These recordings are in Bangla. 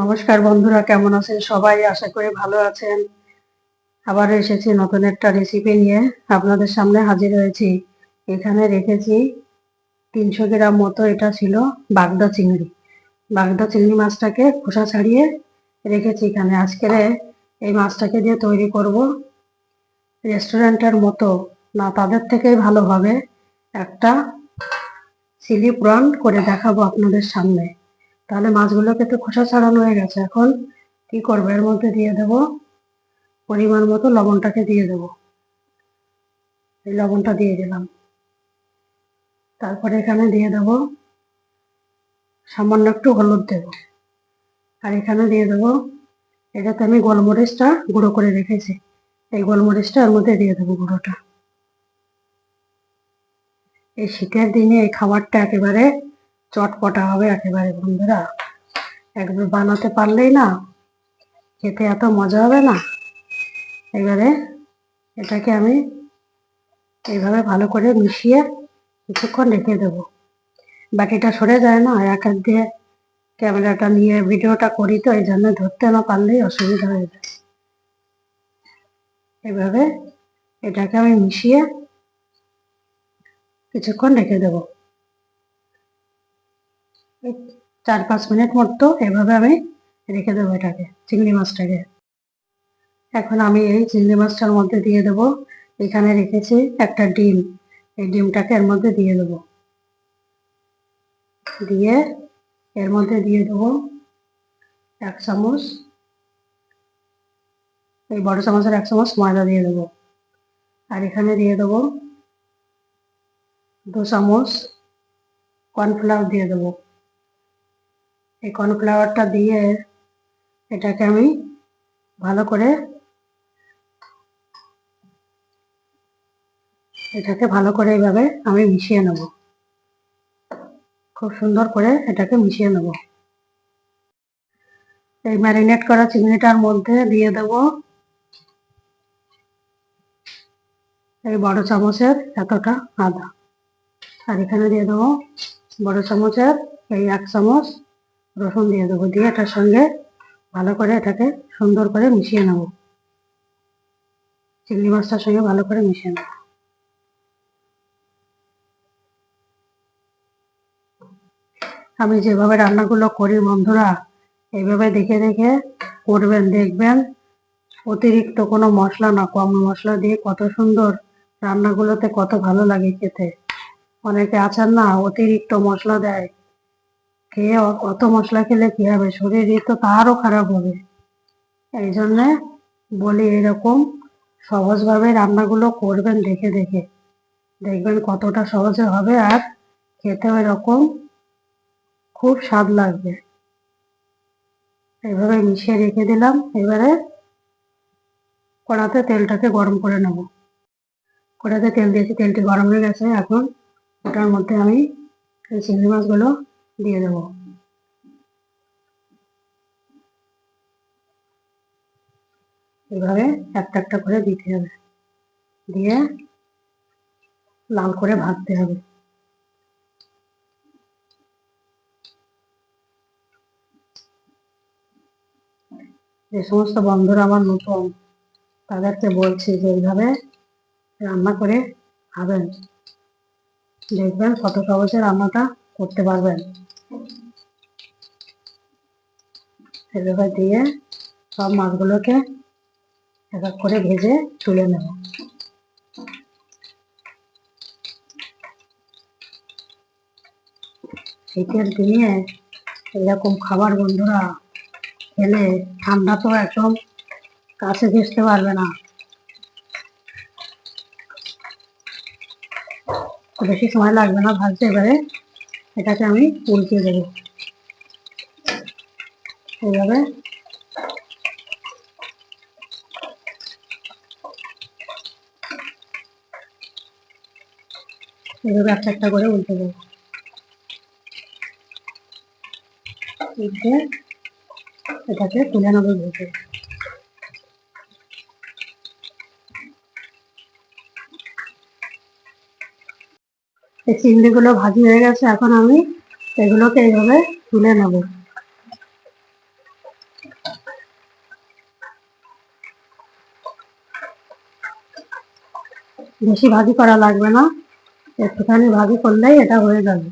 নমস্কার বন্ধুরা, কেমন আছেন সবাই? আশা করি ভালো আছেন। আবার এসেছি নতুন একটা রেসিপি নিয়ে। আপনাদের সামনে হাজির হয়েছি। এখানে রেখেছি তিনশো গ্রাম মতো এটা ছিল বাগদা চিংড়ি। বাগদা চিংড়ি মাছটাকে খোসা ছাড়িয়ে রেখেছি এখানে। আজকের এই মাছটাকে দিয়ে তৈরি করব। রেস্টুরেন্টের মতো। না, তাদের থেকেই ভালো হবে। একটা চিলি প্রন করে দেখাবো আপনাদের সামনে। তাহলে মাছগুলোকে তো খোসা ছাড়ানো হয়ে গেছে এখন। কি করব? এর মধ্যে দিয়ে দেব পরিমাণ মতো লবণটাকে দিয়ে দেব। এই লবণটা দিয়ে দিলাম। তারপরে এখানে দিয়ে দেব সামান্য একটু হলুদ দেব। আর এখানে দিয়ে দেব এটাতে আমি গোলমরিচটা গুঁড়ো করে রেখেছি। এই গোলমরিচটা এর মধ্যে দিয়ে দেবো গুঁড়োটা। এই শীতের দিনে এই খাবারটা একেবারে চটপটা হবে একেবারে বন্ধুরা। একবার বানাতে পারলেই না, খেতে এত মজা হবে না। এবারে এটাকে আমি এইভাবে ভালো করে মিশিয়ে কিছুক্ষণ রেখে দেব। বাকিটা সরে যায় না, এক হাত দিয়ে ক্যামেরাটা নিয়ে ভিডিওটা করি তো, এই জন্য ধরতে না পারলেই অসুবিধা হয়ে যায়। এভাবে এটাকে আমি মিশিয়ে কিছুক্ষণ রেখে দেবো। চার পাঁচ মিনিট মতো এভাবে আমি রেখে দেবো এটাকে, চিংড়ি মাছটাকে। এখন আমি এই চিংড়ি মাছটার মধ্যে দিয়ে দেবো। এখানে রেখেছি একটা ডিম, এই ডিমটাকে এর মধ্যে দিয়ে দেবো। দিয়ে এর মধ্যে দিয়ে দেবো এক চামচ, এই বড় চামচের এক চামচ ময়দা দিয়ে দেবো। আর এখানে দিয়ে দেবো দু চামচ কর্নফ্লাওয়ার দিয়ে দেবো। এই কর্নফ্লাওয়ারটা দিয়ে এটাকে আমি ভালো করে এটাকে ভালো করে এইভাবে আমি মিশিয়ে নেব। খুব সুন্দর করে এটাকে মিশিয়ে নেব। এই ম্যারিনেট করা চিংড়িটার মধ্যে দিয়ে দেব। এই বড় চামচের এতটা আদা। আর এখানে দিয়ে দেবো বড় চামচের এই এক চামচ রসুন দিয়ে দেবো, দিয়ে এটার সঙ্গে ভালো করে এটাকে সুন্দর করে মিশিয়ে নেব। চিংড়ি মাছটার সঙ্গে ভালো করে মিশিয়ে নেব। আমি যেভাবে রান্নাগুলো করি বন্ধুরা এইভাবে দেখে দেখে করবেন, দেখবেন। অতিরিক্ত কোনো মশলা না, কম মশলা দিয়ে কত সুন্দর রান্নাগুলোতে কত ভালো লাগে খেতে। অনেকে আছেন না, অতিরিক্ত মশলা দেয়। খেয়ে অত মশলা খেলে কি হবে? শরীরে তো তারও খারাপ হবে। এই জন্যে বলি এরকম সহজভাবে রান্নাগুলো করবেন দেখে দেখে। দেখবেন কতটা সহজে হবে আর খেতেও এরকম খুব স্বাদ লাগবে। এইভাবে মিশিয়ে রেখে দিলাম, এবারে কড়াতে তেলটাকে গরম করে নেব। কড়াতে তেল দিয়েছি, তেলটি গরম হয়ে গেছে। এখন ওটার মধ্যে আমি এই চিংড়ি মাছগুলো দিয়ে দেব এভাবে একটা একটা করে দিতে হবে দিয়ে লাল করে ভাজতে হবে যে সমস্ত বন্ধুরা আমার নতুন তাদেরকে বলছি যে এইভাবে রান্না করে খাবেন দেখবেন কত সহজে রান্নাটা করতে পারবেন এভাবে দিয়ে সব মাছগুলোকে এক এক করে ভেজে তুলে নেব। শীতের দিনে এরকম খাবার বন্ধুরা খেলে ঠান্ডা তো একদম কাছে ঘেসতে পারবে না। বেশি সময় লাগবে না, ভাজতে এবারে এটাকে আমি উল্টে দেবো। এইভাবে এইভাবে একটা একটা করে উল্টে দেবো। উল্টে এটাকে তুলে নেব ভেজে এই চিংড়িগুলো ভাজি হয়ে গেছে, এখন আমি এগুলোকে এইভাবে তুলে নেব। বেশি ভাজি করা লাগবে না। একটুখানি ভাজি করলেই এটা হয়ে যাবে।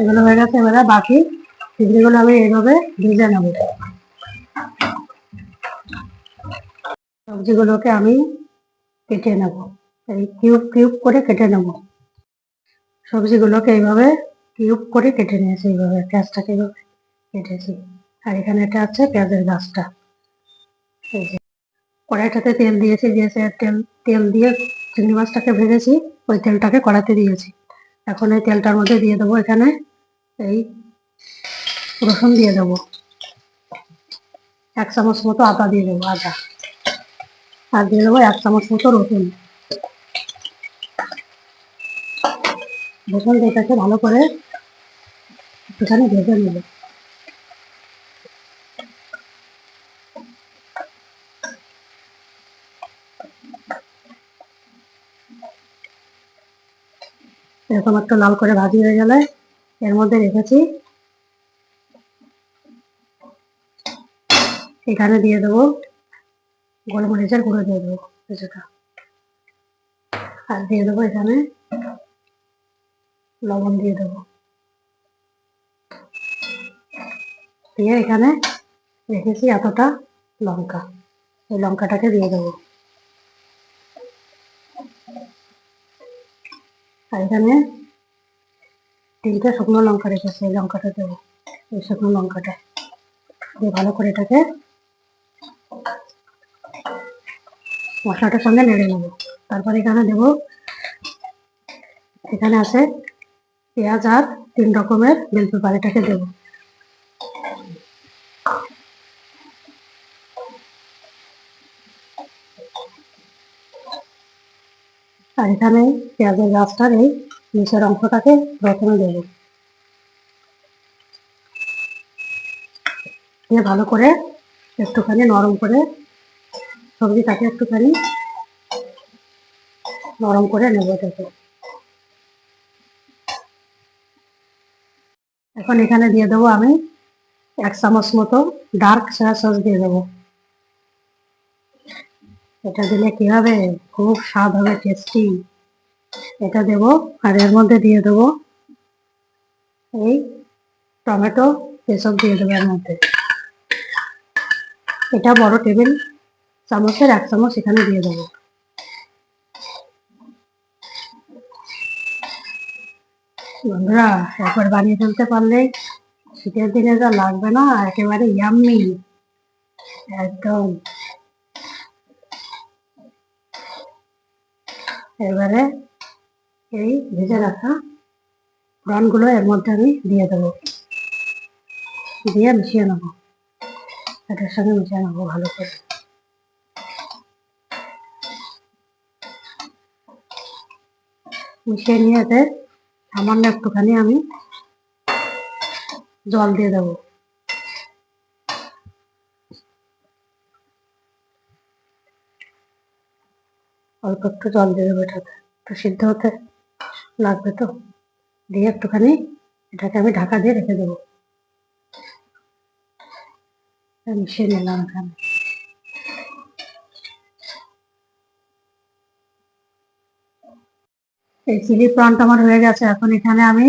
এগুলো হয়ে গেছে, এবারে বাকি চিংড়িগুলো আমি এইভাবে ভেজে নেব। সবজিগুলোকে আমি কেটে নেব। এই কিউব কিউব করে কেটে নেব। সবজিগুলোকে এইভাবে কিউব করে কেটে নিয়েছি এইভাবে, পেঁয়াজটাকে এইভাবে কেটেছি। আর এখানে এটা আছে পেঁয়াজের গাছটা। এই যে, কড়াইটাতে তেল দিয়েছি দিয়েছে তেল তেল দিয়ে চিংড়ি মাছটাকে ভেজেছি, ওই তেলটাকে কড়াতে দিয়েছি। এখন এই তেলটার মধ্যে দিয়ে দেবো এখানে এই রসুন দিয়ে দেবো। এক চামচ মতো আদা দিয়ে দেবো, আদা। আর দিয়ে দেবো এক চামচ মতো রসুন। রসুন এটাকে ভালো করে একটুখানি ভেজে নেব। এরকম একটু লাল করে ভাজি হয়ে গেলে এর মধ্যে রেখেছি। এখানে দিয়ে দেবো গোলমরিচের গুঁড়ো দিয়ে দেবো কিছুটা। আর দিয়ে দেবো এখানে লবণ দিয়ে দেবো। দিয়ে এখানে রেখেছি এতটা লঙ্কা। এই লঙ্কাটাকে দিয়ে দেবো। এখানে তিনটে শুকনো লঙ্কা রেখেছে এই লঙ্কাটা দেবো, এই শুকনো লঙ্কাটা। দিয়ে ভালো করে এটাকে মশলাটার সঙ্গে নেড়ে নেব। তারপর এখানে দেবো, এখানে আছে পেঁয়াজ আর তিন রকমের বেলপেপার এটাকে দেবো। আর এখানে পেঁয়াজের গাছটার এই নিচের অংশটাকে প্রথমে দেবো। দিয়ে ভালো করে একটুখানি নরম করে সবজিটাকে একটুখানি নরম করে নেব এটাকে। এখন এখানে দিয়ে দেবো আমি এক চামচ মতো ডার্ক সয়া সস দিয়ে দেবো। এটা দিলে কি হবে? খুব স্বাদ হবে টেস্টি এটা দেব আর এর মধ্যে দিয়ে দেবো এই টমেটো, এসব দিয়ে দেবো এর মধ্যে। এটা বড় টেবিল চামচের এক চামচ এখানে দিয়ে দেবো। বন্ধুরা, একবার বানিয়ে ফেলতে পারলে শীতের দিনে যা লাগবে না, একেবারে ইয়াম্মি একদম। এবারে এই ভেজে রাখা প্রনগুলো এর মধ্যে আমি দিয়ে দেবো। দিয়ে মিশিয়ে নেব। এটার সঙ্গে মিশিয়ে নেব ভালো করে। মিশিয়ে নিয়ে এতে সামান্য একটুখানি আমি জল দিয়ে দেবো। অল্প একটু জল দিয়ে দেবো এটাতে। একটু সিদ্ধ হতে লাগবে তো। দিয়ে একটুখানি এটাকে আমি ঢাকা দিয়ে রেখে দেবো। মিশিয়ে নিলাম এখানে। এই চিলি প্রনটা আমার হয়ে গেছে। এখন এখানে আমি,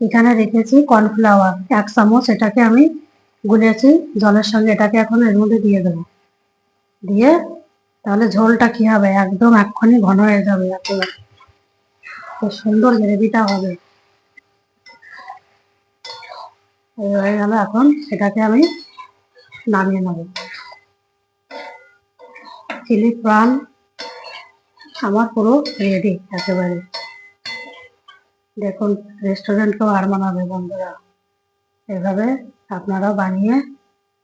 এখানে রেখেছি কর্নফ্লাওয়ার। এক চামচ এটাকে আমি গুলেছি জলের সঙ্গে। এটাকে এখন এর মধ্যে দিয়ে দেবো। দিয়ে তাহলে ঝোলটা কি হবে? একদম এক্ষুনি ঘন হয়ে যাবে একেবারে। সুন্দর গ্রেভিটা হবে। হয়ে গেল এখন সেটাকে আমি নামিয়ে নেব। চিলি প্রাণ আমার পুরো রেডি একেবারে। দেখুন রেস্টুরেন্টকেও আর মানাবে বন্ধুরা। এভাবে আপনারাও বানিয়ে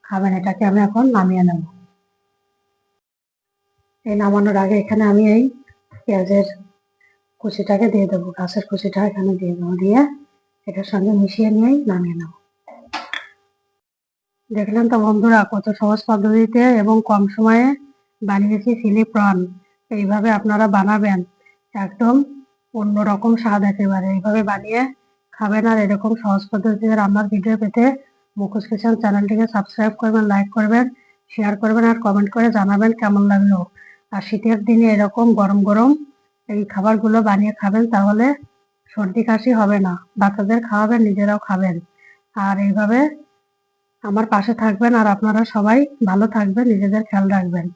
খাবেন। এটাকে আমি এখন নামিয়ে নেব। এই নামানোর আগে এখানে আমি এই পেঁয়াজের কুচিটাকে দিয়ে দেবো, গাছের কুচিটা এখানে দিয়ে দেবো, দিয়ে এটার সঙ্গে মিশিয়ে নিয়েই নামিয়ে নেব। দেখলেন তো বন্ধুরা কত সহজ পদ্ধতিতে এবং কম সময়ে বানিয়েছি চিলি প্রন। এইভাবে আপনারা বানাবেন, একদম অন্যরকম স্বাদ একেবারে। এইভাবে বানিয়ে খাবেন আর এরকম সহজ পদ্ধতিতে রান্নার ভিডিও পেতে মুখোশ কিচেন চ্যানেলটিকে সাবস্ক্রাইব করবেন লাইক করবেন শেয়ার করবেন আর কমেন্ট করে জানাবেন কেমন লাগল। আর শীতের দিনে এরকম গরম গরম এই খাবারগুলো বানিয়ে খাবেন তাহলে সর্দি কাশি হবে না। বাচ্চাদের খাওয়াবেন, নিজেরাও খাবেন। আর এইভাবে আমার পাশে থাকবেন আর আপনারা সবাই ভালো থাকবেন, নিজেদের খেয়াল রাখবেন।